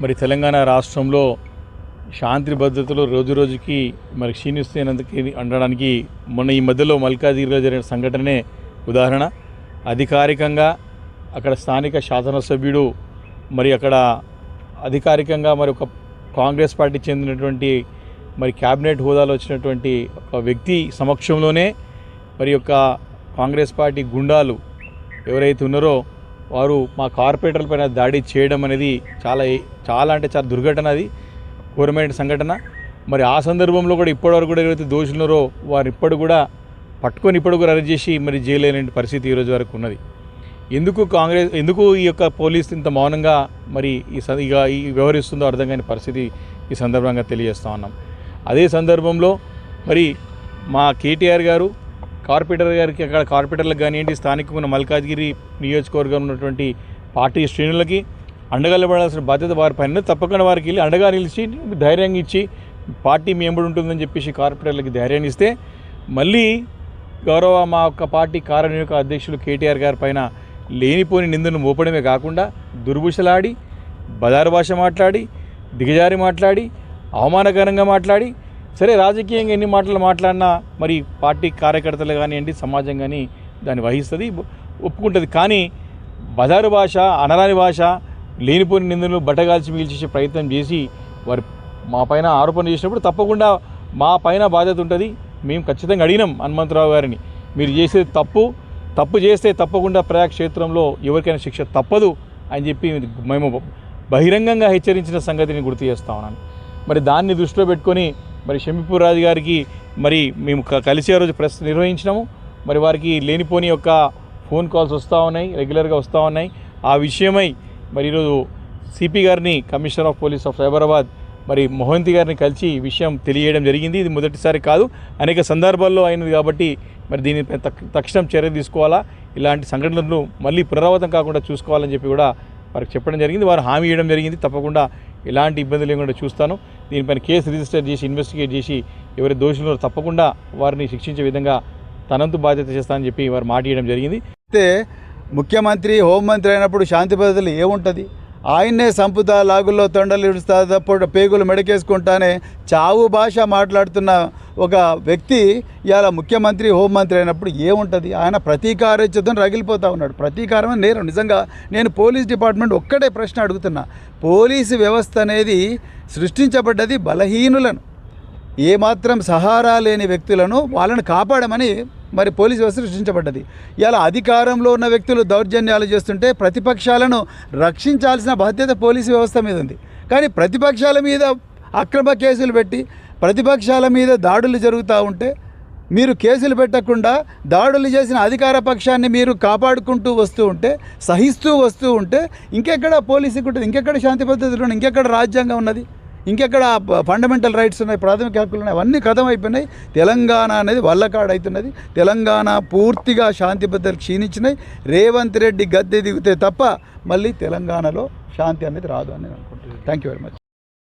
మరి తెలంగాణ రాష్ట్రంలో శాంతి భద్రతలు రోజు రోజుకి మరి క్షీణిస్తున్నందుకు అనడానికి మొన్న ఈ మధ్యలో మల్కాజ్గిరిలో జరిగిన సంఘటనే ఉదాహరణ. అధికారికంగా అక్కడ స్థానిక శాసనసభ్యుడు మరి అక్కడ అధికారికంగా మరి ఒక కాంగ్రెస్ పార్టీ చెందినటువంటి మరి క్యాబినెట్ హోదాలో వచ్చినటువంటి ఒక వ్యక్తి సమక్షంలోనే మరి యొక్క కాంగ్రెస్ పార్టీ గుండాలు ఎవరైతే ఉన్నారో వారు మా కార్పొరేటర్ల పైన దాడి చేయడం అనేది చాలా చాలా అంటే చాలా దుర్ఘటన అది. ఘోరమైన సంఘటన. మరి ఆ సందర్భంలో కూడా ఇప్పటివరకు కూడా ఎవరైతే దోషులున్నారో వారు ఇప్పటి కూడా పట్టుకొని ఇప్పటి కూడా అరెస్ట్ చేసి మరి జైలు పరిస్థితి ఈరోజు వరకు ఉన్నది. ఎందుకు కాంగ్రెస్ ఎందుకు ఈ యొక్క పోలీస్ ఇంత మౌనంగా మరి ఈ స- ఇక ఈ వ్యవహరిస్తుందో అర్థం కాని పరిస్థితి ఈ సందర్భంగా తెలియజేస్తూ ఉన్నాం. అదే సందర్భంలో మరి మా కేటీఆర్ గారు కార్పొరేటర్ గారికి అక్కడ కార్పొరేటర్లకు కానివ్వండి స్థానికంగా ఉన్న మల్కాజ్గిరి నియోజకవర్గం ఉన్నటువంటి పార్టీ శ్రేణులకి అండగా నిలబడాల్సిన బాధ్యత వారి పైన తప్పకుండా వారికి వెళ్ళి అండగా నిలిచి ధైర్యంగా ఇచ్చి పార్టీ మేంబడి ఉంటుందని చెప్పేసి కార్పొరేటర్లకి ధైర్యాన్ని ఇస్తే మళ్ళీ గౌరవ మా యొక్క పార్టీ కార్యనిర్వాహక అధ్యక్షులు కేటీఆర్ గారి పైన లేనిపోని నిందను మోపడమే కాకుండా దుర్భుషలాడి బదారు భాష మాట్లాడి దిగజారి మాట్లాడి అవమానకరంగా మాట్లాడి సరే రాజకీయంగా ఎన్ని మాటలు మాట్లాడినా మరి పార్టీ కార్యకర్తలు కానివ్వండి సమాజం కానీ దాన్ని వహిస్తుంది ఒప్పుకుంటుంది. కానీ బజారు భాష అనరాని భాష లేనిపోని నిందలు బట్టగాల్చి మిగిల్చేసే ప్రయత్నం చేసి వారు మా పైన ఆరోపణ చేసినప్పుడు తప్పకుండా మా పైన బాధ్యత ఉంటుంది. మేము ఖచ్చితంగా అడిగినాం హనుమంతరావు గారిని. మీరు చేసేది తప్పు తప్పు చేస్తే తప్పకుండా ప్రజాక్షేత్రంలో ఎవరికైనా శిక్ష తప్పదు అని చెప్పి మేము బహిరంగంగా హెచ్చరించిన సంగతిని గుర్తు చేస్తా ఉన్నాను. మరి దాన్ని దృష్టిలో పెట్టుకొని మరి షమీపూర్ రాజు గారికి మరి మేము కలిసే కలిసి ఆ రోజు ప్రెస్ నిర్వహించినాము. మరి వారికి లేనిపోని యొక్క ఫోన్ కాల్స్ వస్తూ ఉన్నాయి రెగ్యులర్గా వస్తూ ఉన్నాయి. ఆ విషయమై మరి ఈరోజు సిపి గారిని commissioner of police of Cyberabad మరి మోహంతి గారిని కలిసి ఈ విషయం తెలియడం జరిగింది. ఇది మొదటిసారి కాదు అనేక సందర్భాల్లో అయినది కాబట్టి మరి దీని తక్షణం చర్య తీసుకోవాలా? ఇలాంటి సంఘటనలు మళ్ళీ పునరావృతం కాకుండా చూసుకోవాలని చెప్పి కూడా వారికి చెప్పడం జరిగింది. వారు హామీ ఇవ్వడం జరిగింది. తప్పకుండా ఎలాంటి ఇబ్బంది లేకుండా చూస్తాను. దీనిపైన కేసు రిజిస్టర్ చేసి ఇన్వెస్టిగేట్ చేసి ఎవరి దోషులు తప్పకుండా వారిని శిక్షించే విధంగా తనంతు బాధ్యత చేస్తానని చెప్పి వారు మాట ఇవ్వడం జరిగింది. అయితే ముఖ్యమంత్రి హోంమంత్రి అయినప్పుడు శాంతి భద్రతలు ఏముంటుంది? ఆయన్నే సంపుతా లాగుల్లో తొండలు ఇడుస్తా తప్పుడు పేగులు మెడకేసుకుంటానే చావు భాష మాట్లాడుతున్న ఒక వ్యక్తి ఇవాళ ముఖ్యమంత్రి హోంమంత్రి అయినప్పుడు ఏముంటుంది? ఆయన ప్రతీకారోచ్యతను రగిలిపోతూ ఉన్నాడు. ప్రతీకారమే నేరం నిజంగా నేను పోలీస్ డిపార్ట్మెంట్ ఒక్కటే ప్రశ్న అడుగుతున్నా. పోలీసు వ్యవస్థ అనేది సృష్టించబడ్డది బలహీనులను. ఏమాత్రం సహారా లేని వ్యక్తులను వాళ్ళని కాపాడమని మరి పోలీస్ వ్యవస్థ సృష్టించబడ్డది. ఇలా అధికారంలో ఉన్న వ్యక్తులు దౌర్జన్యాలు చేస్తుంటే ప్రతిపక్షాలను రక్షించాల్సిన బాధ్యత పోలీసు వ్యవస్థ మీద ఉంది. కానీ ప్రతిపక్షాల మీద అక్రమ కేసులు పెట్టి ప్రతిపక్షాల మీద దాడులు జరుగుతూ ఉంటే మీరు కేసులు పెట్టకుండా దాడులు చేసిన అధికార పక్షాన్ని మీరు కాపాడుకుంటూ వస్తూ ఉంటే సహిస్తూ వస్తూ ఉంటే ఇంకెక్కడ పోలీసు ఉంటుంది ఇంకెక్కడ శాంతి పద్ధతులు ఉన్నాయి ఇంకెక్కడ రాజ్యాంగం ఉన్నది? ఇంకెక్కడ ఫండమెంటల్ రైట్స్ ఉన్నాయి ప్రాథమిక హక్కులు ఉన్నాయి అవన్నీ కథం అయిపోయినాయి తెలంగాణ అనేది వల్లకాడు అవుతున్నది తెలంగాణ పూర్తిగా శాంతి భద్రతలు క్షీణించినాయి. రేవంత్ రెడ్డి గద్దె దిగితే తప్ప మళ్ళీ తెలంగాణలో శాంతి అనేది రాదు అని నేను అనుకుంటున్నాను. Thank you very much